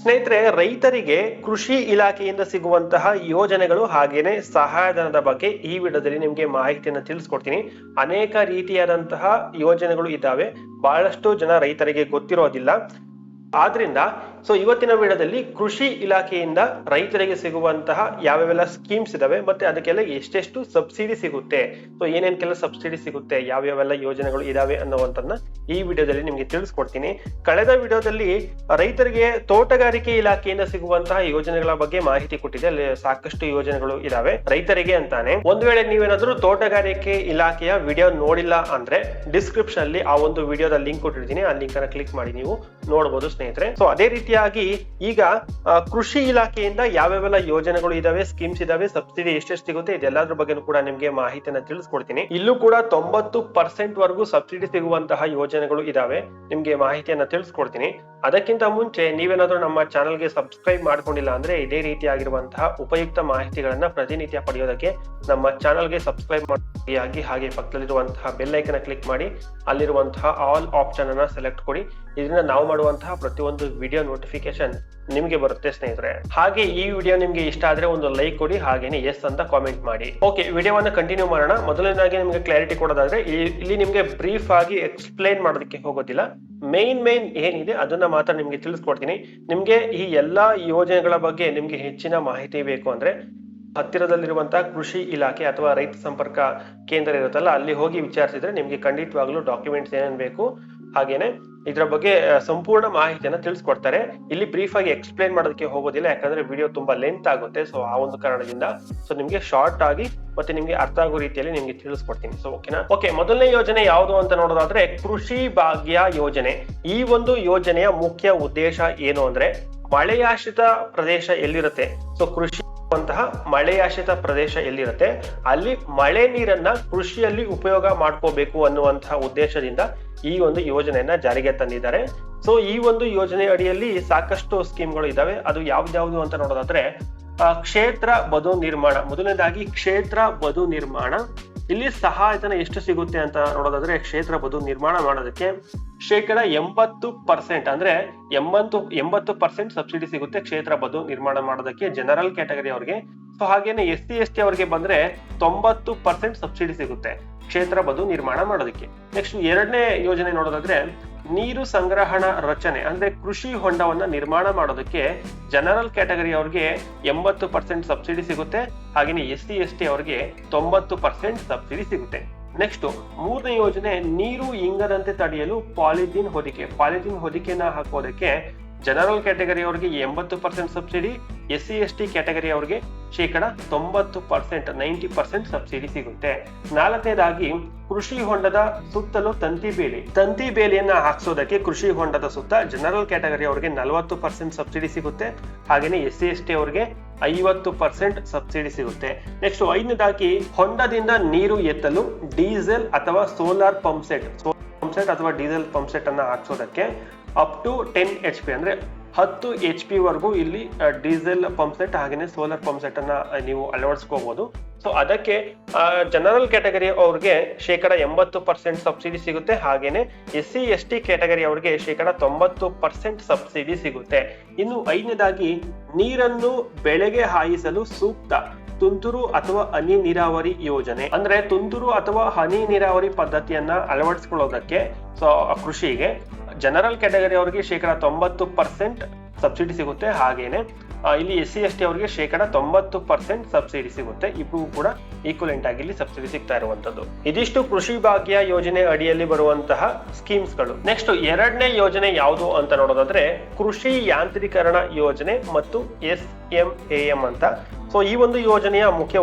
ಸ್ನೇಹಿತರೆ, ರೈತರಿಗೆ ಕೃಷಿ ಇಲಾಖೆಯಿಂದ ಸಿಗುವಂತಹ ಯೋಜನೆಗಳು ಹಾಗೇನೆ ಸಹಾಯಧನದ ಬಗ್ಗೆ ಈ ವಿಡಿಯೋದಲ್ಲಿ ನಿಮಗೆ ಮಾಹಿತಿಯನ್ನು ತಿಳಿಸ್ಕೊಡ್ತೀನಿ. ಅನೇಕ ರೀತಿಯಾದಂತಹ ಯೋಜನೆಗಳು ಇದ್ದಾವೆ. ಬಹಳಷ್ಟು ಜನ ರೈತರಿಗೆ ಗೊತ್ತಿರೋದಿಲ್ಲ. ಆದ್ರಿಂದ ಸೊ ಇವತ್ತಿನ ವಿಡಿಯೋದಲ್ಲಿ ಕೃಷಿ ಇಲಾಖೆಯಿಂದ ರೈತರಿಗೆ ಸಿಗುವಂತಹ ಯಾವ್ಯಾವೆಲ್ಲ ಸ್ಕೀಮ್ಸ್ ಇದಾವೆ ಮತ್ತೆ ಅದಕ್ಕೆಲ್ಲ ಎಷ್ಟೆಷ್ಟು ಸಬ್ಸಿಡಿ ಸಿಗುತ್ತೆ? ಸೊ ಏನೇನ್ಕೆಲ್ಲ ಸಬ್ಸಿಡಿ ಸಿಗುತ್ತೆ? ಯಾವ್ಯಾವೆಲ್ಲ ಯೋಜನೆಗಳು ಇದಾವೆ ಅನ್ನುವಂಥದ್ದನ್ನ ಈ ವಿಡಿಯೋದಲ್ಲಿ ನಿಮ್ಗೆ ತಿಳಿಸ್ಕೊಡ್ತೀನಿ. ಕಳೆದ ವಿಡಿಯೋದಲ್ಲಿ ರೈತರಿಗೆ ತೋಟಗಾರಿಕೆ ಇಲಾಖೆಯಿಂದ ಸಿಗುವಂತಹ ಯೋಜನೆಗಳ ಬಗ್ಗೆ ಮಾಹಿತಿ ಕೊಟ್ಟಿದೆ. ಅಲ್ಲಿ ಸಾಕಷ್ಟು ಯೋಜನೆಗಳು ಇದಾವೆ. ರೈತರಿಗೆ ಅಂತಾನೆ. ಒಂದ್ ವೇಳೆ ನೀವೇನಾದ್ರೂ ತೋಟಗಾರಿಕೆ ಇಲಾಖೆಯ ವಿಡಿಯೋ ನೋಡಿಲ್ಲ ಅಂದ್ರೆ ಡಿಸ್ಕ್ರಿಪ್ಷನ್ ಅಲ್ಲಿ ಆ ಒಂದು ವಿಡಿಯೋದ ಲಿಂಕ್ ಕೊಟ್ಟಿರ್ತೀನಿ. ಆ ಲಿಂಕ್ ಅನ್ನ ಕ್ಲಿಕ್ ಮಾಡಿ ನೀವು ನೋಡಬಹುದು ಸ್ನೇಹಿತರೆ. ಸೊ ಅದೇ ರೀತಿಯಾಗಿ ಈಗ ಕೃಷಿ ಇಲಾಖೆಯಿಂದ ಯಾವ್ಯಾವೆಲ್ಲ ಯೋಜನೆಗಳು ಇದಾವೆ ಸ್ಕೀಮ್ಸ್ ಇದಾವೆ ಸಬ್ಸಿಡಿ ಎಷ್ಟೆಷ್ಟು ಸಿಗುತ್ತೆ, ಇದೆಲ್ಲದ್ರ ಬಗ್ಗೆ ಕೂಡ ನಿಮ್ಗೆ ಮಾಹಿತಿಯನ್ನ ತಿಳಿಸ್ಕೊಡ್ತೀನಿ. ಇಲ್ಲೂ ಕೂಡ ತೊಂಬತ್ತು ಪರ್ಸೆಂಟ್ ವರೆಗೂ ಸಬ್ಸಿಡಿ ಸಿಗುವಂತಹ ಯೋಜನೆಗಳು ಇದಾವೆ. ನಿಮ್ಗೆ ಮಾಹಿತಿಯನ್ನ ತಿಳಿಸ್ಕೊಡ್ತೀನಿ. ಅದಕ್ಕಿಂತ ಮುಂಚೆ ನೀವೇನಾದ್ರೂ ನಮ್ಮ ಚಾನಲ್ಗೆ ಸಬ್ಸ್ಕ್ರೈಬ್ ಮಾಡ್ಕೊಂಡಿಲ್ಲ ಅಂದ್ರೆ ಇದೇ ರೀತಿಯಾಗಿರುವಂತಹ ಉಪಯುಕ್ತ ಮಾಹಿತಿಗಳನ್ನ ಪ್ರತಿನಿತ್ಯ ಪಡೆಯೋದಕ್ಕೆ ನಮ್ಮ ಚಾನಲ್ಗೆ ಸಬ್ಸ್ಕ್ರೈಬ್ ಮಾಡಿ, ಹಾಗೆ ಪಕ್ಕದಲ್ಲಿರುವಂತಹ ಬೆಲ್ ಐಕನ್ ಕ್ಲಿಕ್ ಮಾಡಿ, ಅಲ್ಲಿರುವಂತಹ ಆಲ್ ಆಪ್ಷನ್ ಅನ್ನ ಸೆಲೆಕ್ಟ್ ಕೊಡಿ. ಇದರಿಂದ ನಾವು ಮಾಡುವಂತಹ ಪ್ರತಿಯೊಂದು ವಿಡಿಯೋ ನೋಟಿಫಿಕೇಶನ್ ನಿಮಗೆ ಬರುತ್ತೆ ಸ್ನೇಹಿತರೆ. ಹಾಗೆ ಈ ವಿಡಿಯೋ ನಿಮಗೆ ಇಷ್ಟ ಆದ್ರೆ ಒಂದು ಲೈಕ್ ಕೊಡಿ, ಹಾಗೇನೆ ಎಸ್ ಅಂತ ಕಾಮೆಂಟ್ ಮಾಡಿ. ಓಕೆ ವಿಡಿಯೋವನ್ನ ಕಂಟಿನ್ಯೂ ಮಾಡೋಣ. ಮೊದಲನೇದಾಗಿ ನಿಮಗೆ ಕ್ಲಾರಿಟಿ ಕೊಡೋದಾದ್ರೆ ಇಲ್ಲಿ ನಿಮಗೆ ಬ್ರೀಫ್ ಆಗಿ ಎಕ್ಸ್ಪ್ಲೈನ್ ಮಾಡೋದಕ್ಕೆ ಹೋಗೋದಿಲ್ಲ. ಮೇನ್ ಮೇನ್ ಏನಿದೆ ಅದನ್ನ ಮಾತ್ರ ನಿಮಗೆ ತಿಳಿಸ್ಕೊಡ್ತೀನಿ. ನಿಮಗೆ ಈ ಎಲ್ಲಾ ಯೋಜನೆಗಳ ಬಗ್ಗೆ ನಿಮಗೆ ಹೆಚ್ಚಿನ ಮಾಹಿತಿ ಬೇಕು ಅಂದ್ರೆ ಹತ್ತಿರದಲ್ಲಿರುವಂತಹ ಕೃಷಿ ಇಲಾಖೆ ಅಥವಾ ರೈತ ಸಂಪರ್ಕ ಕೇಂದ್ರ ಇರುತ್ತಲ್ಲ, ಅಲ್ಲಿ ಹೋಗಿ ವಿಚಾರಿಸಿದ್ರೆ ನಿಮಗೆ ಖಂಡಿತವಾಗ್ಲೂ ಡಾಕ್ಯುಮೆಂಟ್ಸ್ ಏನೇನು ಬೇಕು, ಹಾಗೇನೆ ಇದ್ರ ಬಗ್ಗೆ ಸಂಪೂರ್ಣ ಮಾಹಿತಿಯನ್ನ ತಿಳಿಸ್ಕೊಡ್ತಾರೆ. ಇಲ್ಲಿ ಬ್ರೀಫ್ ಆಗಿ ಎಕ್ಸ್ಪ್ಲೈನ್ ಮಾಡೋದಕ್ಕೆ ಹೋಗೋದಿಲ್ಲ, ಯಾಕಂದ್ರೆ ವಿಡಿಯೋ ತುಂಬಾ ಲೆಂತ್ ಆಗುತ್ತೆ ಸೊ ಆ ಒಂದು ಕಾರಣದಿಂದ. ಸೊ ನಿಮ್ಗೆ ಶಾರ್ಟ್ ಆಗಿ, ಮತ್ತೆ ನಿಮ್ಗೆ ಅರ್ಥ ಆಗೋ ರೀತಿಯಲ್ಲಿ ನಿಮ್ಗೆ ತಿಳಿಸ್ಕೊಡ್ತೀನಿ. ಸೊ ಓಕೆನಾ ಓಕೆ ಮೊದಲನೇ ಯೋಜನೆ ಯಾವುದು ಅಂತ ನೋಡೋದಾದ್ರೆ, ಕೃಷಿ ಭಾಗ್ಯ ಯೋಜನೆ. ಈ ಒಂದು ಯೋಜನೆಯ ಮುಖ್ಯ ಉದ್ದೇಶ ಏನು ಅಂದ್ರೆ, ಮಳೆಯಾಶ್ರಿತ ಪ್ರದೇಶ ಎಲ್ಲಿರುತ್ತೆ? ಸೊ ಕೃಷಿ ಅಂತಹ ಮಳೆಯಾಶ್ರಿತ ಪ್ರದೇಶ ಎಲ್ಲಿರುತ್ತೆ? ಅಲ್ಲಿ ಮಳೆ ನೀರನ್ನ ಕೃಷಿಯಲ್ಲಿ ಉಪಯೋಗ ಮಾಡ್ಕೋಬೇಕು ಅನ್ನುವಂತಹ ಉದ್ದೇಶದಿಂದ ಈ ಒಂದು ಯೋಜನೆಯನ್ನ ಜಾರಿಗೆ ತಂದಿದ್ದಾರೆ. ಸೊ ಈ ಒಂದು ಯೋಜನೆ ಅಡಿಯಲ್ಲಿ ಸಾಕಷ್ಟು ಸ್ಕೀಮ್ಗಳು ಇದಾವೆ. ಅದು ಯಾವ್ದ್ಯಾವ್ದು ಅಂತ ನೋಡೋದಾದ್ರೆ ಕ್ಷೇತ್ರ ಬದು ನಿರ್ಮಾಣ. ಮೊದಲನೇದಾಗಿ ಕ್ಷೇತ್ರ ಬದು ನಿರ್ಮಾಣ. ಇಲ್ಲಿ ಸಹಾಯಧನ ಎಷ್ಟು ಸಿಗುತ್ತೆ ಅಂತ ನೋಡೋದಾದ್ರೆ ಕ್ಷೇತ್ರ ಬದು ನಿರ್ಮಾಣ ಮಾಡೋದಕ್ಕೆ ಶೇಕಡ ಎಂಬತ್ತು ಪರ್ಸೆಂಟ್ ಅಂದ್ರೆ ಎಂಬತ್ತು ಎಂಬತ್ತು ಪರ್ಸೆಂಟ್ ಸಬ್ಸಿಡಿ ಸಿಗುತ್ತೆ ಕ್ಷೇತ್ರ ಬದು ನಿರ್ಮಾಣ ಮಾಡೋದಕ್ಕೆ ಜನರಲ್ ಕ್ಯಾಟಗರಿ ಅವ್ರಿಗೆ. ಸೊ ಹಾಗೇನೆ ಎಸ್ ಸಿ, ಎಸ್ ಟಿ ಅವರಿಗೆ ಬಂದ್ರೆ ತೊಂಬತ್ತು ಪರ್ಸೆಂಟ್ ಸಬ್ಸಿಡಿ ಸಿಗುತ್ತೆ ಕ್ಷೇತ್ರ ಬದು ನಿರ್ಮಾಣ ಮಾಡೋದಕ್ಕೆ. ನೆಕ್ಸ್ಟ್ ಎರಡನೇ ಯೋಜನೆ ನೋಡೋದಾದ್ರೆ ನೀರು ಸಂಗ್ರಹಣ ರಚನೆ, ಅಂದ್ರೆ ಕೃಷಿ ಹೊಂಡವನ್ನ ನಿರ್ಮಾಣ ಮಾಡೋದಕ್ಕೆ ಜನರಲ್ ಕ್ಯಾಟಗರಿ ಅವ್ರಿಗೆ ಎಂಬತ್ತು ಪರ್ಸೆಂಟ್ ಸಬ್ಸಿಡಿ ಸಿಗುತ್ತೆ, ಹಾಗೇನೇ ಎಸ್ ಸಿ ಎಸ್ ಟಿ ಅವ್ರಿಗೆ ತೊಂಬತ್ತು ಪರ್ಸೆಂಟ್ ಸಬ್ಸಿಡಿ ಸಿಗುತ್ತೆ. ನೆಕ್ಸ್ಟ್ ಮೂರನೇ ಯೋಜನೆ, ನೀರು ಇಂಗದಂತೆ ತಡೆಯಲು ಪಾಲಿಥೀನ್ ಹೊದಿಕೆ. ಪಾಲಿಥೀನ್ ಹೊದಿಕೆನ ಹಾಕೋದಕ್ಕೆ ಜನರಲ್ ಕ್ಯಾಟಗರಿ ಅವರಿಗೆ ಎಂಬತ್ತು percent subsidy S C S T category ಅವರಿಗೆ ಶೇಕಡ ತೊಂಬತ್ತು ಪರ್ಸೆಂಟ್ ನೈಂಟಿ ಪರ್ಸೆಂಟ್ ಸಬ್ಸಿಡಿ ಸಿಗುತ್ತೆ. ನಾಲ್ಕನೇದಾಗಿ, ಕೃಷಿ ಹೊಂಡದ ಸುತ್ತಲೂ ತಂತಿ ಬೇಲಿ. ತಂತಿ ಬೇಲಿಯನ್ನ ಹಾಕ್ಸೋದಕ್ಕೆ ಕೃಷಿ ಹೊಂಡದ ಸುತ್ತ ಜನರಲ್ ಕ್ಯಾಟಗರಿ ಅವರಿಗೆ ನಲವತ್ತು ಪರ್ಸೆಂಟ್ ಸಬ್ಸಿಡಿ ಸಿಗುತ್ತೆ. ಹಾಗೇನೆ ಎಸ್ ಸಿ ಎಸ್ ಟಿ ಅವರಿಗೆ ಐವತ್ತು ಪರ್ಸೆಂಟ್ ಸಬ್ಸಿಡಿ ಸಿಗುತ್ತೆ. ನೆಕ್ಸ್ಟ್ ಐದನೇದಾಗಿ, ಹೊಂಡದಿಂದ ನೀರು ಎತ್ತಲು ಡೀಸೆಲ್ ಅಥವಾ solar pump set pump set ಅಥವಾ ಡೀಸೆಲ್ ಪಂಪ್ ಸೆಟ್ ಅನ್ನ ಹಾಕ್ಸೋದಕ್ಕೆ up to ten H P ಅಂದ್ರೆ ಹತ್ತು ಎಚ್ ಪಿ ವರೆಗೂ ಇಲ್ಲಿ ಡೀಸೆಲ್ ಪಂಪ್ ಸೆಟ್ ಹಾಗೇನೆ ಸೋಲಾರ್ ಪಂಪ್ ಸೆಟ್ ಅನ್ನ ನೀವು ಅಳವಡಿಸ್ಕೋಬಹುದು ಸೊ ಅದಕ್ಕೆ ಜನರಲ್ ಕ್ಯಾಟಗರಿ ಅವ್ರಿಗೆ ಶೇಕಡ ಎಂಬತ್ತು ಪರ್ಸೆಂಟ್ ಸಬ್ಸಿಡಿ ಸಿಗುತ್ತೆ. ಹಾಗೇನೆ S C S T category ಅವ್ರಿಗೆ ಶೇಕಡ ತೊಂಬತ್ತು ಪರ್ಸೆಂಟ್ ಸಬ್ಸಿಡಿ ಸಿಗುತ್ತೆ. ಇನ್ನು ಐದನೇದಾಗಿ, ನೀರನ್ನು ಬೆಳೆಗೆ ಹಾಯಿಸಲು ಸೂಕ್ತ ತುಂತುರು ಅಥವಾ ಹನಿ ನೀರಾವರಿ ಯೋಜನೆ. ಅಂದ್ರೆ ತುಂತುರು ಅಥವಾ ಹನಿ ನೀರಾವರಿ ಪದ್ಧತಿಯನ್ನ ಅಳವಡಿಸ್ಕೊಳ್ಳೋದಕ್ಕೆ, ಸೊ ಕೃಷಿಗೆ ಜನರಲ್ ಕ್ಯಾಟಗರಿ ಅವರಿಗೆ ಶೇಕಡ ತೊಂಬತ್ತು ಪರ್ಸೆಂಟ್ ಸಬ್ಸಿಡಿ ಸಿಗುತ್ತೆ, ಹಾಗೇನೆ ಇಲ್ಲಿ ಎಸ್ ಸಿ ಎಸ್ ಟಿ ಅವರಿಗೆ ಶೇಕಡ ತೊಂಬತ್ತು ಪರ್ಸೆಂಟ್ ಸಬ್ಸಿಡಿ ಸಿಗುತ್ತೆ. ಇಬ್ಬರು ಕೂಡ ಈಕ್ವಲೆಂಟ್ ಆಗಿ ಇಲ್ಲಿ ಸಬ್ಸಿಡಿ ಸಿಗ್ತಾ ಇರುವಂತದ್ದು ಇದಿಷ್ಟು ಕೃಷಿ ಭಾಗ್ಯ ಯೋಜನೆ ಅಡಿಯಲ್ಲಿ ಬರುವಂತಹ ಸ್ಕೀಮ್ಸ್ಗಳು ನೆಕ್ಸ್ಟ್ ಎರಡನೇ ಯೋಜನೆ ಯಾವುದು ಅಂತ ನೋಡೋದಾದ್ರೆ, ಕೃಷಿ ಯಾಂತ್ರೀಕರಣ ಯೋಜನೆ ಮತ್ತು ಎಸ್ ಎಂ ಎ ಎಂ ಅಂತ. ಸೊ, ಈ ಒಂದು ಯೋಜನೆಯ ಮುಖ್ಯ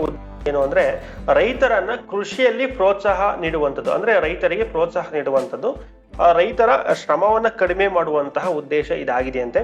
ಏನು ಅಂದ್ರೆ, ರೈತರನ್ನ ಕೃಷಿಯಲ್ಲಿ ಪ್ರೋತ್ಸಾಹ ನೀಡುವಂಥದ್ದು. ಅಂದ್ರೆ ರೈತರಿಗೆ ಪ್ರೋತ್ಸಾಹ ನೀಡುವಂಥದ್ದು. ರೈತರ ಶ್ರಮವನ್ನ ಕಡಿಮೆ ಮಾಡುವಂತಹ ಉದ್ದೇಶ ಇದಾಗಿದೆ ಅಂತೆ.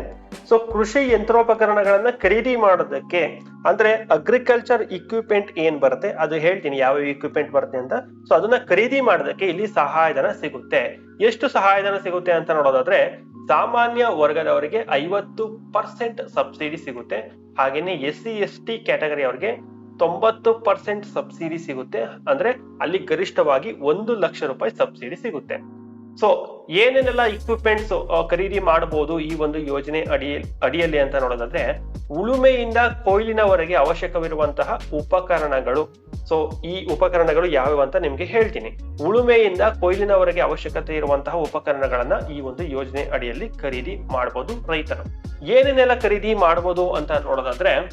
ಸೊ ಕೃಷಿ ಯಂತ್ರೋಪಕರಣಗಳನ್ನ ಖರೀದಿ ಮಾಡೋದಕ್ಕೆ ಅಂದ್ರೆ ಅಗ್ರಿಕಲ್ಚರ್ ಇಕ್ವಿಪ್ಮೆಂಟ್ ಏನ್ ಬರುತ್ತೆ? ಅದು ಹೇಳ್ತೀನಿ, ಯಾವ ಇಕ್ವಿಪ್ಮೆಂಟ್ ಬರುತ್ತೆ ಅಂತ. ಸೊ ಅದನ್ನ ಖರೀದಿ ಮಾಡೋದಕ್ಕೆ ಇಲ್ಲಿ ಸಹಾಯಧನ ಸಿಗುತ್ತೆ. ಎಷ್ಟು ಸಹಾಯಧನ ಸಿಗುತ್ತೆ ಅಂತ ನೋಡೋದಾದ್ರೆ, ಸಾಮಾನ್ಯ ವರ್ಗದವರಿಗೆ ಐವತ್ತು ಪರ್ಸೆಂಟ್ ಸಬ್ಸಿಡಿ ಸಿಗುತ್ತೆ. ಹಾಗೇನೆ S C S T category ಅವರಿಗೆ ತೊಂಬತ್ತು ಪರ್ಸೆಂಟ್ ಸಬ್ಸಿಡಿ ಸಿಗುತ್ತೆ. ಅಂದ್ರೆ ಅಲ್ಲಿ ಗರಿಷ್ಠವಾಗಿ ಒಂದು ಲಕ್ಷ ರೂಪಾಯಿ ಸಬ್ಸಿಡಿ ಸಿಗುತ್ತೆ. ಸೊ ಏನೇನೆಲ್ಲ ಇಕ್ವಿಪ್ಮೆಂಟ್ಸ್ ಖರೀದಿ ಮಾಡಬಹುದು ಈ ಒಂದು ಯೋಜನೆ ಅಡಿ, ಅಡಿಯಲ್ಲಿ ಅಂತ ನೋಡೋದಾದ್ರೆ, ಉಳುಮೆಯಿಂದ ಕೊಯ್ಲಿನವರೆಗೆ ಅವಶ್ಯಕವಿರುವಂತಹ ಉಪಕರಣಗಳು. ಸೊ ಈ ಉಪಕರಣಗಳು ಯಾವ್ಯಾವ ಅಂತ ನಿಮ್ಗೆ ಹೇಳ್ತೀನಿ. ಉಳುಮೆಯಿಂದ ಕೊಯ್ಲಿನವರೆಗೆ ಅವಶ್ಯಕತೆ ಇರುವಂತಹ ಉಪಕರಣಗಳನ್ನ ಈ ಒಂದು ಯೋಜನೆ ಅಡಿಯಲ್ಲಿ ಖರೀದಿ ಮಾಡಬಹುದು ರೈತರು. ಏನೇನೆಲ್ಲ ಖರೀದಿ ಮಾಡಬಹುದು ಅಂತ ನೋಡೋದಾದ್ರೆ,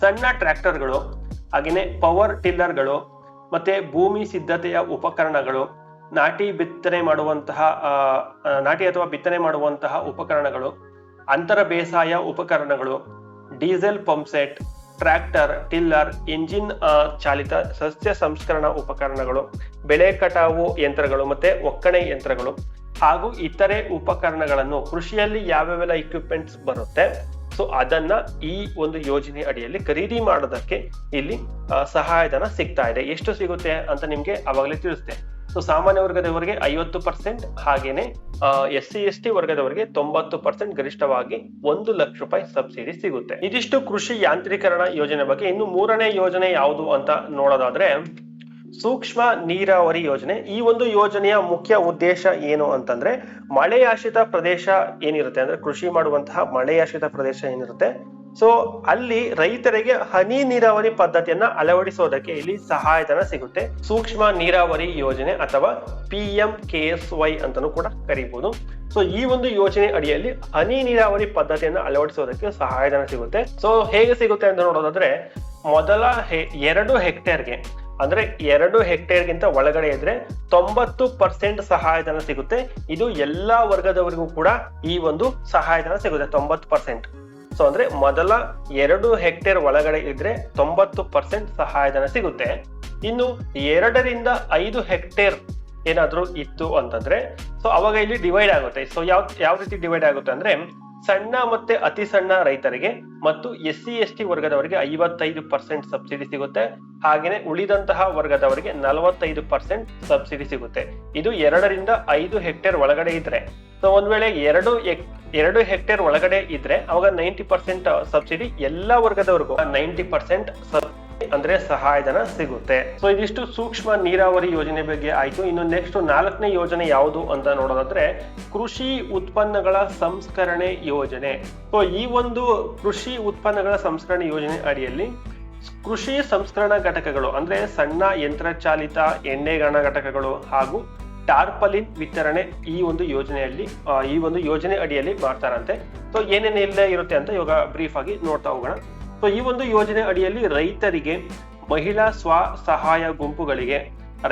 ಸಣ್ಣ ಟ್ರ್ಯಾಕ್ಟರ್ಗಳು, ಹಾಗೇನೆ ಪವರ್ ಟಿಲ್ಲರ್ಗಳು, ಮತ್ತೆ ಭೂಮಿ ಸಿದ್ಧತೆಯ ಉಪಕರಣಗಳು ನಾಟಿ ಬಿತ್ತನೆ ಮಾಡುವಂತಹ ನಾಟಿ ಅಥವಾ ಬಿತ್ತನೆ ಮಾಡುವಂತಹ ಉಪಕರಣಗಳು, ಅಂತರ ಬೇಸಾಯ ಉಪಕರಣಗಳು, diesel pump set, tractor, tiller, engine ಚಾಲಿತ ಸಸ್ಯ ಸಂಸ್ಕರಣಾ ಉಪಕರಣಗಳು, ಬೆಳೆ ಕಟಾವು ಯಂತ್ರಗಳು ಮತ್ತೆ ಒಕ್ಕಣೆ ಯಂತ್ರಗಳು ಹಾಗೂ ಇತರೆ ಉಪಕರಣಗಳನ್ನು ಕೃಷಿಯಲ್ಲಿ ಯಾವ್ಯಾವೆಲ್ಲ ಇಕ್ವಿಪ್ಮೆಂಟ್ಸ್ ಬರುತ್ತೆ. ಸೊ ಅದನ್ನ ಈ ಒಂದು ಯೋಜನೆ ಅಡಿಯಲ್ಲಿ ಖರೀದಿ ಮಾಡೋದಕ್ಕೆ ಇಲ್ಲಿ ಸಹಾಯಧನ ಸಿಗ್ತಾ ಇದೆ. ಎಷ್ಟು ಸಿಗುತ್ತೆ ಅಂತ ನಿಮ್ಗೆ ಅವಾಗಲೇ ತಿಳಿಸ್ತೆ ಸೊ ಸಾಮಾನ್ಯ ವರ್ಗದವರಿಗೆ ಐವತ್ತು ಪರ್ಸೆಂಟ್ ಹಾಗೇನೆ ಎಸ್ ಸಿ ಎಸ್ ಟಿ ವರ್ಗದವರಿಗೆ ತೊಂಬತ್ತು ಪರ್ಸೆಂಟ್ ಗರಿಷ್ಠವಾಗಿ ಒಂದು ಲಕ್ಷ ರೂಪಾಯಿ ಸಬ್ಸಿಡಿ ಸಿಗುತ್ತೆ. ಇದಿಷ್ಟು ಕೃಷಿ ಯಾಂತ್ರೀಕರಣ ಯೋಜನೆ ಬಗ್ಗೆ ಇನ್ನು ಮೂರನೇ ಯೋಜನೆ ಯಾವುದು ಅಂತ ನೋಡೋದಾದ್ರೆ, ಸೂಕ್ಷ್ಮ ನೀರಾವರಿ ಯೋಜನೆ. ಈ ಒಂದು ಯೋಜನೆಯ ಮುಖ್ಯ ಉದ್ದೇಶ ಏನು ಅಂತಂದ್ರೆ, ಮಳೆಯಾಶ್ರಿತ ಪ್ರದೇಶ ಏನಿರುತ್ತೆ ಅಂದ್ರೆ ಕೃಷಿ ಮಾಡುವಂತಹ ಮಳೆಯಾಶ್ರಿತ ಪ್ರದೇಶ ಏನಿರುತ್ತೆ ಸೊ ಅಲ್ಲಿ ರೈತರಿಗೆ ಹನಿ ನೀರಾವರಿ ಪದ್ಧತಿಯನ್ನ ಅಳವಡಿಸೋದಕ್ಕೆ ಇಲ್ಲಿ ಸಹಾಯಧನ ಸಿಗುತ್ತೆ. ಸೂಕ್ಷ್ಮ ನೀರಾವರಿ ಯೋಜನೆ ಅಥವಾ P M K S Y ಅಂತಾನೂ ಕೂಡ ಕರೀಬಹುದು ಸೊ ಈ ಒಂದು ಯೋಜನೆ ಅಡಿಯಲ್ಲಿ ಹನಿ ನೀರಾವರಿ ಪದ್ಧತಿಯನ್ನ ಅಳವಡಿಸೋದಕ್ಕೆ ಸಹಾಯಧನ ಸಿಗುತ್ತೆ. ಸೊ ಹೇಗೆ ಸಿಗುತ್ತೆ ಅಂತ ನೋಡೋದಾದ್ರೆ, ಮೊದಲ ಎರಡು ಹೆಕ್ಟೇರ್ಗೆ, ಅಂದ್ರೆ ಎರಡು ಹೆಕ್ಟೇರ್ಗಿಂತ ಒಳಗಡೆ ಇದ್ರೆ ತೊಂಬತ್ತು ಪರ್ಸೆಂಟ್ ಸಹಾಯಧನ ಸಿಗುತ್ತೆ. ಇದು ಎಲ್ಲಾ ವರ್ಗದವರಿಗೂ ಕೂಡ ಈ ಒಂದು ಸಹಾಯಧನ ಸಿಗುತ್ತೆ, ತೊಂಬತ್ತು ಪರ್ಸೆಂಟ್. ಸೊ ಅಂದ್ರೆ ಮೊದಲ ಎರಡು ಹೆಕ್ಟೇರ್ ಒಳಗಡೆ ಇದ್ರೆ ತೊಂಬತ್ತು ಪರ್ಸೆಂಟ್ ಸಹಾಯಧನ ಸಿಗುತ್ತೆ. ಇನ್ನು ಎರಡರಿಂದ ಐದು ಹೆಕ್ಟೇರ್ ಏನಾದ್ರೂ ಇತ್ತು ಅಂತಂದ್ರೆ ಸೊ ಅವಾಗ ಇಲ್ಲಿ ಡಿವೈಡ್ ಆಗುತ್ತೆ. ಸೊ ಯಾವ ಯಾವ ರೀತಿ ಡಿವೈಡ್ ಆಗುತ್ತೆ ಅಂದ್ರೆ, ಸಣ್ಣ ಮತ್ತೆ ಅತಿ ಸಣ್ಣ ರೈತರಿಗೆ ಮತ್ತು ಎಸ್ ಸಿ ಎಸ್ ಟಿ ವರ್ಗದವರಿಗೆ ಐವತ್ತೈದು ಪರ್ಸೆಂಟ್ ಸಬ್ಸಿಡಿ ಸಿಗುತ್ತೆ. ಹಾಗೇನೆ ಉಳಿದಂತಹ ವರ್ಗದವರಿಗೆ ನಲವತ್ತೈದು ಪರ್ಸೆಂಟ್ ಸಬ್ಸಿಡಿ ಸಿಗುತ್ತೆ. ಇದು ಎರಡರಿಂದ ಐದು ಹೆಕ್ಟೇರ್ ಒಳಗಡೆ ಇದ್ರೆ. ಸೊ ಒಂದ್ ವೇಳೆ ಎರಡು ಎರಡು ಹೆಕ್ಟೇರ್ ಒಳಗಡೆ ಇದ್ರೆ ಅವಾಗ ನೈಂಟಿ ಪರ್ಸೆಂಟ್ ಸಬ್ಸಿಡಿ ಎಲ್ಲಾ ವರ್ಗದವರೆಗೂ ನೈಂಟಿ ಪರ್ಸೆಂಟ್ ಅಂದ್ರೆ ಸಹಾಯಧನ ಸಿಗುತ್ತೆ. ಸೊ ಇದಿಷ್ಟು ಸೂಕ್ಷ್ಮ ನೀರಾವರಿ ಯೋಜನೆ ಬಗ್ಗೆ ಆಯ್ತು. ಇನ್ನು ನೆಕ್ಸ್ಟ್ ನಾಲ್ಕನೇ ಯೋಜನೆ ಯಾವುದು ಅಂತ ನೋಡೋದಾದ್ರೆ ಕೃಷಿ ಉತ್ಪನ್ನಗಳ ಸಂಸ್ಕರಣೆ ಯೋಜನೆ. ಸೊ ಈ ಒಂದು ಕೃಷಿ ಉತ್ಪನ್ನಗಳ ಸಂಸ್ಕರಣೆ ಯೋಜನೆ ಅಡಿಯಲ್ಲಿ ಕೃಷಿ ಸಂಸ್ಕರಣಾ ಘಟಕಗಳು ಅಂದ್ರೆ ಸಣ್ಣ ಯಂತ್ರ ಚಾಲಿತ ಎಣ್ಣೆಗಾಣ ಘಟಕಗಳು ಹಾಗೂ ಟಾರ್ಪಲಿನ್ ವಿತರಣೆ ಈ ಒಂದು ಯೋಜನೆಯಲ್ಲಿ ಈ ಒಂದು ಯೋಜನೆ ಅಡಿಯಲ್ಲಿ ಮಾಡ್ತಾರಂತೆ. ಸೊ ಏನೇನೆಲ್ಲ ಇರುತ್ತೆ ಅಂತ ಇವಾಗ ಬ್ರೀಫ್ ಆಗಿ ನೋಡ್ತಾ ಹೋಗೋಣ. ಸೊ ಈ ಒಂದು ಯೋಜನೆ ಅಡಿಯಲ್ಲಿ ರೈತರಿಗೆ, ಮಹಿಳಾ ಸ್ವ ಸಹಾಯ ಗುಂಪುಗಳಿಗೆ,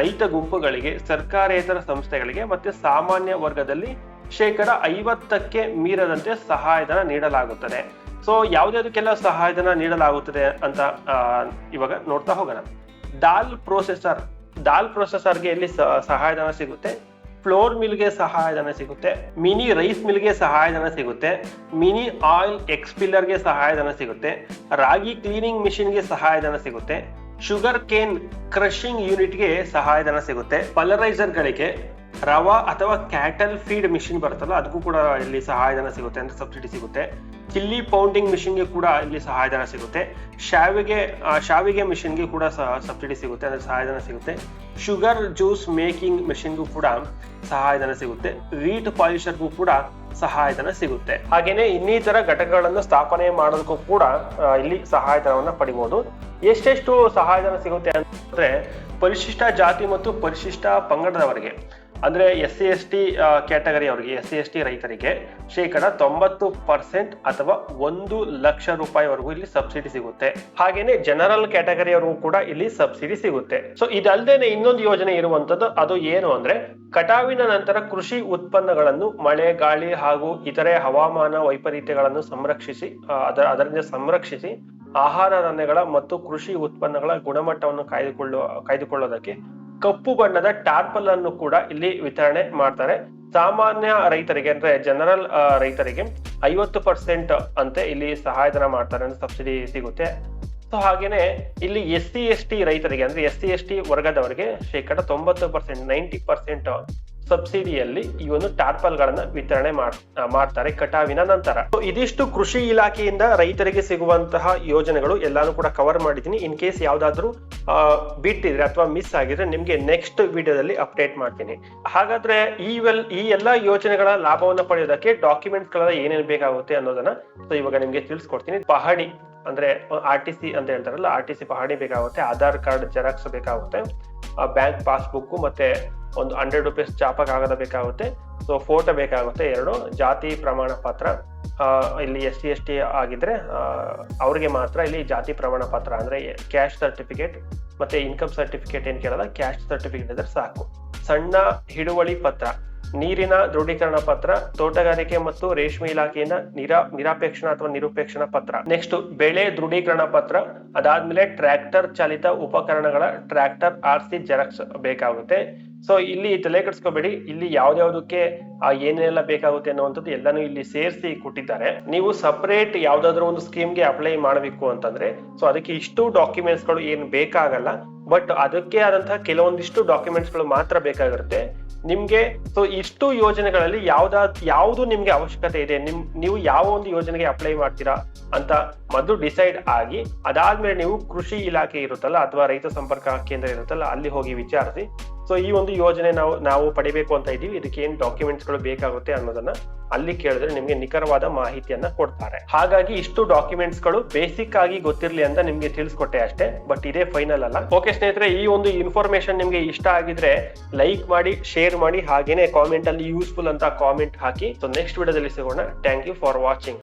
ರೈತ ಗುಂಪುಗಳಿಗೆ, ಸರ್ಕಾರೇತರ ಸಂಸ್ಥೆಗಳಿಗೆ ಮತ್ತೆ ಸಾಮಾನ್ಯ ವರ್ಗದಲ್ಲಿ ಶೇಕಡ ಐವತ್ತಕ್ಕೆ ಮೀರದಂತೆ ಸಹಾಯಧನ ನೀಡಲಾಗುತ್ತದೆ. ಸೊ ಯಾವ್ದಾದಕ್ಕೆಲ್ಲ ಸಹಾಯಧನ ನೀಡಲಾಗುತ್ತದೆ ಅಂತ ಇವಾಗ ನೋಡ್ತಾ ಹೋಗೋಣ. ದಾಲ್ ಪ್ರೊಸೆಸರ್ ದಾಲ್ ಪ್ರೊಸೆಸರ್ಗೆ ಇಲ್ಲಿ ಸಹಾಯಧನ ಸಿಗುತ್ತೆ. ಫ್ಲೋರ್ ಮಿಲ್ಗೆ ಸಹಾಯಧನ ಸಿಗುತ್ತೆ. ಮಿನಿ ರೈಸ್ ಮಿಲ್ಗೆ ಸಹಾಯಧನ ಸಿಗುತ್ತೆ. ಮಿನಿ ಆಯಿಲ್ ಎಕ್ಸ್ಪಿಲ್ಲರ್ಗೆ ಸಹಾಯಧನ ಸಿಗುತ್ತೆ. ರಾಗಿ ಕ್ಲೀನಿಂಗ್ ಮಿಷಿನ್ಗೆ ಸಹಾಯಧನ ಸಿಗುತ್ತೆ. ಶುಗರ್ ಕೇನ್ ಕ್ರಷಿಂಗ್ ಯೂನಿಟ್ಗೆ ಸಹಾಯಧನ ಸಿಗುತ್ತೆ. ಪಲರೈಸರ್ಗಳಿಗೆ ರವಾ ಅಥವಾ ಕ್ಯಾಟಲ್ ಫೀಡ್ ಮಿಷಿನ್ ಬರುತ್ತಲ್ಲ, ಅದಕ್ಕೂ ಕೂಡ ಇಲ್ಲಿ ಸಹಾಯಧನ ಸಿಗುತ್ತೆ, ಅಂದ್ರೆ ಸಬ್ಸಿಡಿ ಸಿಗುತ್ತೆ. ಚಿಲ್ಲಿ ಪೌಂಡಿಂಗ್ ಮಿಷಿನ್ಗೆ ಕೂಡ ಇಲ್ಲಿ ಸಹಾಯಧನ ಸಿಗುತ್ತೆ. ಶಾವಿಗೆ ಶಾವಿಗೆ ಮಿಷಿನ್ಗೆ ಕೂಡ ಸಬ್ಸಿಡಿ ಸಿಗುತ್ತೆ ಅಂದರೆ ಸಹಾಯಧನ ಸಿಗುತ್ತೆ. ಶುಗರ್ ಜ್ಯೂಸ್ ಮೇಕಿಂಗ್ ಮಿಷಿನ್ಗೂ ಕೂಡ ಸಹಾಯಧನ ಸಿಗುತ್ತೆ. ವೀಟ್ ಪಾಲಿಷರ್ಗೂ ಕೂಡ ಸಹಾಯಧನ ಸಿಗುತ್ತೆ. ಹಾಗೇನೆ ಇನ್ನಿತರ ಘಟಕಗಳನ್ನು ಸ್ಥಾಪನೆ ಮಾಡೋದಕ್ಕೂ ಕೂಡ ಇಲ್ಲಿ ಸಹಾಯಧನವನ್ನು ಪಡಿಬಹುದು ಎಷ್ಟೆಷ್ಟು ಸಹಾಯಧನ ಸಿಗುತ್ತೆ ಅಂತಂದ್ರೆ ಪರಿಶಿಷ್ಟ ಜಾತಿ ಮತ್ತು ಪರಿಶಿಷ್ಟ ಪಂಗಡದವರಿಗೆ. ಅಂದ್ರೆ S C S T category ಅವರಿಗೆ ಎಸ್ ಸಿ ಎಸ್ ಟಿ ರೈತರಿಗೆ ಶೇಕಡ ತೊಂಬತ್ತು ಪರ್ಸೆಂಟ್ ಅಥವಾ ಒಂದು ಲಕ್ಷ ರೂಪಾಯಿವರೆಗೂ ಇಲ್ಲಿ ಸಬ್ಸಿಡಿ ಸಿಗುತ್ತೆ. ಹಾಗೇನೆ ಜನರಲ್ ಕ್ಯಾಟಗರಿಯವರೆಗೂ ಕೂಡ ಇಲ್ಲಿ ಸಬ್ಸಿಡಿ ಸಿಗುತ್ತೆ. ಸೊ ಇದಲ್ದೇನೆ ಇನ್ನೊಂದು ಯೋಜನೆ ಇರುವಂತದ್ದು ಅದು ಏನು ಅಂದ್ರೆ ಕಟಾವಿನ ನಂತರ ಕೃಷಿ ಉತ್ಪನ್ನಗಳನ್ನು ಮಳೆ, ಗಾಳಿ ಹಾಗೂ ಇತರೆ ಹವಾಮಾನ ವೈಪರೀತ್ಯಗಳನ್ನು ಸಂರಕ್ಷಿಸಿ ಅದರ ಅದರಿಂದ ಸಂರಕ್ಷಿಸಿ ಆಹಾರ ಧಾನ್ಯಗಳ ಮತ್ತು ಕೃಷಿ ಉತ್ಪನ್ನಗಳ ಗುಣಮಟ್ಟವನ್ನು ಕಾಯ್ದುಕೊಳ್ಳುವ, ಕಾಯ್ದುಕೊಳ್ಳೋದಕ್ಕೆ ಕಪ್ಪು ಬಣ್ಣದ ಟಾರ್ಪಲ್ ಅನ್ನು ಕೂಡ ಇಲ್ಲಿ ವಿತರಣೆ ಮಾಡ್ತಾರೆ. ಸಾಮಾನ್ಯ ರೈತರಿಗೆ ಅಂದ್ರೆ ಜನರಲ್ ರೈತರಿಗೆ ಐವತ್ತು ಪರ್ಸೆಂಟ್ ಅಂತೆ ಇಲ್ಲಿ ಸಹಾಯಧನ ಮಾಡ್ತಾರೆ ಅಂದ್ರೆ ಸಬ್ಸಿಡಿ ಸಿಗುತ್ತೆ. ಸೊ ಹಾಗೇನೆ ಇಲ್ಲಿ ಎಸ್ ಸಿ ಎಸ್ ರೈತರಿಗೆ ಅಂದ್ರೆ ಎಸ್ ಸಿ ಎಸ್ ವರ್ಗದವರಿಗೆ ಶೇಕಡ ತೊಂಬತ್ತು ಪರ್ಸೆಂಟ್ ನೈಂಟಿ ಪರ್ಸೆಂಟ್ ಸಬ್ಸಿಡಿಯಲ್ಲಿ ಈ ಒಂದು ಟಾರ್ಪಲ್ ಗಳನ್ನ ವಿತರಣೆ ಮಾಡ್- ಮಾಡ್ತಾರೆ ಕಟಾವಿನ ನಂತರ. ಇದಿಷ್ಟು ಕೃಷಿ ಇಲಾಖೆಯಿಂದ ರೈತರಿಗೆ ಸಿಗುವಂತಹ ಯೋಜನೆಗಳು ಎಲ್ಲಾನು ಕೂಡ ಕವರ್ ಮಾಡಿದ್ದೀನಿ. ಇನ್ ಕೇಸ್ ಯಾವ್ದಾದ್ರು ಬಿಟ್ಟಿದ್ರೆ ಅಥವಾ ಮಿಸ್ ಆಗಿದ್ರೆ ನಿಮ್ಗೆ ನೆಕ್ಸ್ಟ್ ವಿಡಿಯೋದಲ್ಲಿ ಅಪ್ಡೇಟ್ ಮಾಡ್ತೀನಿ. ಹಾಗಾದ್ರೆ ಈ ವೆಲ್, ಈ ಎಲ್ಲಾ ಯೋಜನೆಗಳ ಲಾಭವನ್ನ ಪಡೆಯೋದಕ್ಕೆ ಡಾಕ್ಯುಮೆಂಟ್ಗಳ ಏನೇನು ಬೇಕಾಗುತ್ತೆ ಅನ್ನೋದನ್ನ ಸೊ ಇವಾಗ ನಿಮ್ಗೆ ತಿಳಿಸ್ಕೊಡ್ತೀನಿ. ಪಹಣಿ ಅಂದ್ರೆ ಆರ್ ಟಿ ಸಿ ಅಂತ ಹೇಳ್ತಾರಲ್ಲ ಆರ್ ಟಿ ಸಿ ಪಹಣಿ ಬೇಕಾಗುತ್ತೆ ಆಧಾರ್ ಕಾರ್ಡ್ ಜೆರಾಕ್ಸ್ ಬೇಕಾಗುತ್ತೆ. ಬ್ಯಾಂಕ್ ಪಾಸ್ಬುಕ್ ಮತ್ತೆ ಒಂದು ಹಂಡ್ರೆಡ್ ರುಪೀಸ್ ಚಾಪ ಕಾಗದ ಬೇಕಾಗುತ್ತೆ. ಸೊ ಫೋಟೋ ಬೇಕಾಗುತ್ತೆ ಎರಡು. ಜಾತಿ ಪ್ರಮಾಣ ಪತ್ರ ಆ, ಇಲ್ಲಿ ಎಸ್ ಸಿ ಎಸ್ ಟಿ ಆಗಿದ್ರೆ ಆ, ಅವ್ರಿಗೆ ಮಾತ್ರ ಇಲ್ಲಿ ಜಾತಿ ಪ್ರಮಾಣ ಪತ್ರ ಅಂದ್ರೆ ಕ್ಯಾಶ್ ಸರ್ಟಿಫಿಕೇಟ್ ಮತ್ತೆ ಇನ್ಕಮ್ ಸರ್ಟಿಫಿಕೇಟ್ ಏನ್ ಕೇಳಲ್ಲ ಕ್ಯಾಶ್ ಸರ್ಟಿಫಿಕೇಟ್ ಇದ್ರೆ ಸಾಕು. ಸಣ್ಣ ಹಿಡುವಳಿ ಪತ್ರ. ನೀರಿನ ದೃಢೀಕರಣ ಪತ್ರ, ತೋಟಗಾರಿಕೆ ಮತ್ತು ರೇಷ್ಮೆ ಇಲಾಖೆಯಿಂದ ನಿರಾ, ನಿರಾಪೇಕ್ಷಣ ಅಥವಾ ನಿರುಪೇಕ್ಷಣ ಪತ್ರ. ನೆಕ್ಸ್ಟ್ ಬೆಳೆ ದೃಢೀಕರಣ ಪತ್ರ. ಅದಾದ್ಮೇಲೆ ಟ್ರ್ಯಾಕ್ಟರ್ ಚಾಲಿತ ಉಪಕರಣಗಳ ಟ್ರ್ಯಾಕ್ಟರ್, ಆರ್ ಸಿ ಜೆರಾಕ್ಸ್ ಬೇಕಾಗುತ್ತೆ. ಸೊ ಇಲ್ಲಿ ತಲೆ ಕೆಡಿಸ್ಕೋಬೇಡಿ. ಇಲ್ಲಿ ಯಾವ್ದಾವ್ದಕ್ಕೆ ಏನೆಲ್ಲ ಬೇಕಾಗುತ್ತೆ ಅನ್ನುವಂಥದ್ದು ಎಲ್ಲಾನು ಇಲ್ಲಿ ಸೇರಿಸಿ ಕೊಟ್ಟಿದ್ದಾರೆ. ನೀವು ಸಪರೇಟ್ ಯಾವ್ದಾದ್ರು ಒಂದು ಸ್ಕೀಮ್ಗೆ ಅಪ್ಲೈ ಮಾಡಬೇಕು ಅಂತಂದ್ರೆ ಸೊ ಅದಕ್ಕೆ ಇಷ್ಟು ಡಾಕ್ಯುಮೆಂಟ್ಸ್ಗಳು ಏನು ಬೇಕಾಗಲ್ಲ. ಬಟ್ ಅದಕ್ಕೆ ಆದಂತಹ ಕೆಲವೊಂದಿಷ್ಟು ಡಾಕ್ಯುಮೆಂಟ್ಸ್ಗಳು ಮಾತ್ರ ಬೇಕಾಗಿರುತ್ತೆ. ನಿಮ್ಗೆ ಸೊ ಇಷ್ಟು ಯೋಜನೆಗಳಲ್ಲಿ ಯಾವ್ದಾ, ಯಾವುದು ನಿಮ್ಗೆ ಅವಶ್ಯಕತೆ ಇದೆ, ನಿಮ್, ನೀವು ಯಾವ ಒಂದು ಯೋಜನೆಗೆ ಅಪ್ಲೈ ಮಾಡ್ತೀರಾ ಅಂತ ಮೊದಲು ಡಿಸೈಡ್ ಆಗಿ, ಅದಾದ್ಮೇಲೆ ನೀವು ಕೃಷಿ ಇಲಾಖೆ ಇರುತ್ತಲ್ಲ, ಅಥವಾ ರೈತ ಸಂಪರ್ಕ ಕೇಂದ್ರ ಇರುತ್ತಲ್ಲ, ಅಲ್ಲಿ ಹೋಗಿ ವಿಚಾರಿಸಿ ಸೊ ಈ ಒಂದು ಯೋಜನೆ ನಾವು ನಾವು ಪಡಿಬೇಕು ಅಂತ ಇದೀವಿ ಇದಕ್ಕೆ ಏನ್ ಡಾಕ್ಯುಮೆಂಟ್ಸ್ಗಳು ಬೇಕಾಗುತ್ತೆ ಅನ್ನೋದನ್ನ ಅಲ್ಲಿ ಕೇಳಿದ್ರೆ ನಿಮ್ಗೆ ನಿಖರವಾದ ಮಾಹಿತಿಯನ್ನ ಕೊಡ್ತಾರೆ. ಹಾಗಾಗಿ ಇಷ್ಟು ಡಾಕ್ಯುಮೆಂಟ್ಸ್ಗಳು ಬೇಸಿಕ್ ಆಗಿ ಗೊತ್ತಿರ್ಲಿ ಅಂತ ನಿಮ್ಗೆ ತಿಳಿಸ್ಕೊಟ್ಟೆ ಅಷ್ಟೇ ಬಟ್ ಇದೇ ಫೈನಲ್ ಅಲ್ಲ. ಓಕೆ ಸ್ನೇಹಿತರೆ, ಈ ಒಂದು ಇನ್ಫಾರ್ಮೇಶನ್ ನಿಮ್ಗೆ ಇಷ್ಟ ಆಗಿದ್ರೆ ಲೈಕ್ ಮಾಡಿ ಶೇರ್ ಮಾಡಿ, ಹಾಗೇನೆ ಕಾಮೆಂಟ್ ಅಲ್ಲಿ ಯೂಸ್ಫುಲ್ ಅಂತ ಕಾಮೆಂಟ್ ಹಾಕಿ. ಸೊ ನೆಕ್ಸ್ಟ್ ವಿಡಿಯೋದಲ್ಲಿ ಸಿಗೋಣ. Thank you for watching